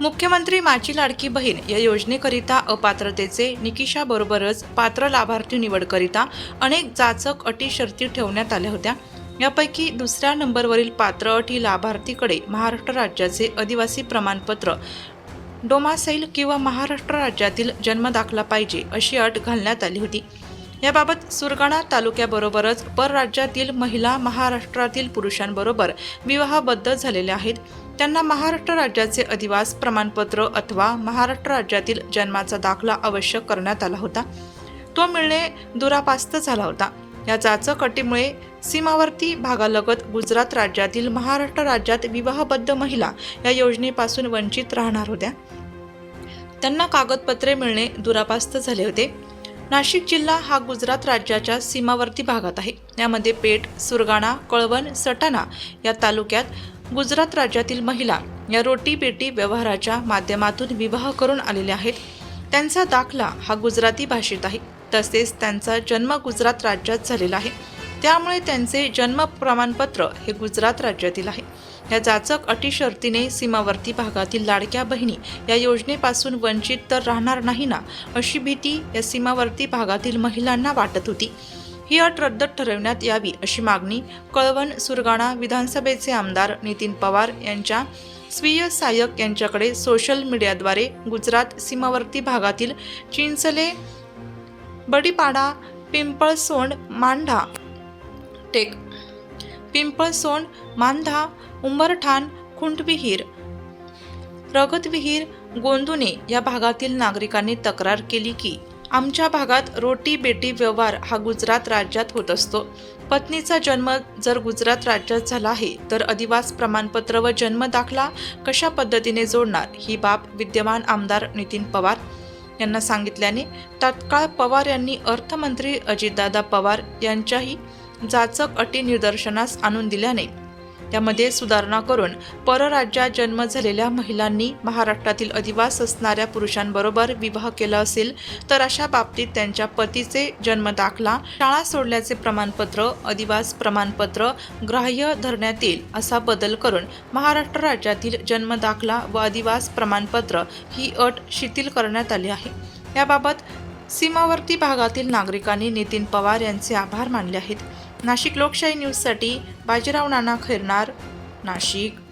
मुख्यमंत्री माझी लाडकी बहीण या योजनेकरिता अपात्रतेचे निकिषाबरोबरच पात्र लाभार्थी निवडकरिता अनेक जाचक अटी शर्ती ठेवण्यात आल्या होत्या. यापैकी दुसऱ्या नंबरवरील पात्र अटी लाभार्थीकडे महाराष्ट्र राज्याचे आदिवासी प्रमाणपत्र डोमासैल किंवा महाराष्ट्र राज्यातील जन्मदाखला पाहिजे अशी अट घालण्यात आली होती. याबाबत सुरगाणा तालुक्याबरोबरच परराज्यातील महिला महाराष्ट्रातील पुरुषांबरोबर विवाहबद्ध झालेल्या आहेत. त्यांना महाराष्ट्र राज्याचे अधिवास प्रमाणपत्र अथवा महाराष्ट्र राज्यातील जन्माचा दाखला आवश्यक करण्यात आला होता. तो मिळणे दुरापास्त झाला होता. या चाचकटीमुळे सीमावर्ती भागालगत गुजरात राज्यातील महाराष्ट्र राज्यात विवाहबद्ध महिला या योजनेपासून वंचित राहणार होत्या. त्यांना कागदपत्रे मिळणे दुरापास्त झाले होते. नाशिक जिल्हा हा गुजरात राज्याच्या सीमावर्ती भागात आहे. यामध्ये पेठ सुरगाणा कळवण सटाणा या तालुक्यात गुजरात राज्यातील महिला या रोटी बेटी व्यवहाराच्या माध्यमातून विवाह करून आलेल्या आहेत. त्यांचा दाखला हा गुजराती भाषेत आहे. तसेच त्यांचा जन्म गुजरात राज्यात झालेला आहे. त्यामुळे त्यांचे जन्म प्रमाणपत्र हे गुजरात राज्यातील आहे. या जाचक अटी शर्तीने सीमावर्ती भागातील लाडक्या बहिणी या योजनेपासून वंचित तर राहणार नाही ना अशी भीती या सीमावर्ती भागातील महिलांना वाटत होती. ही अट रद्द ठरवण्यात यावी अशी मागणी कळवण सुरगाणा विधानसभेचे आमदार नितीन पवार यांच्या स्वीय सहाय्यक यांच्याकडे सोशल मीडियाद्वारे गुजरात सीमावर्ती भागातील चिंचले बडीपाडा पिंपळसोंड मांढा टेक. पिंपळसोंड मांधा उंबरठाण खुंटविहीर प्रगतविहीर गोंदुने या भागातील नागरिकांनी तक्रार केली की आमच्या भागात रोटी बेटी व्यवहार हा गुजरात राज्यात होत असतो. पत्नीचा जन्म जर गुजरात राज्यात झाला आहे तर अधिवास प्रमाणपत्र व जन्म दाखला कशा पद्धतीने जोडणार ही बाब विद्यमान आमदार नितीन पवार यांना सांगितल्याने तात्काळ पवार यांनी अर्थमंत्री अजितदादा पवार यांच्याही जाचक अटी निदर्शनास आणून दिल्याने. त्यामध्ये सुधारणा करून परराज्यात जन्म झालेल्या महिलांनी महाराष्ट्रातील अधिवास असणाऱ्या पुरुषांबरोबर विवाह केला असेल तर अशा बाबतीत त्यांच्या पतीचे जन्मदाखला शाळा सोडल्याचे प्रमाणपत्र अधिवास प्रमाणपत्र ग्राह्य धरण्यात येईल असा बदल करून महाराष्ट्र राज्यातील जन्मदाखला व अधिवास प्रमाणपत्र ही अट शिथिल करण्यात आली आहे. याबाबत सीमावर्ती भागातील नागरिकांनी नितीन पवार यांचे आभार मानले आहेत. नाशिक लोकशाही न्यूजसाठी बाजीराव नाना खैरनार नाशिक.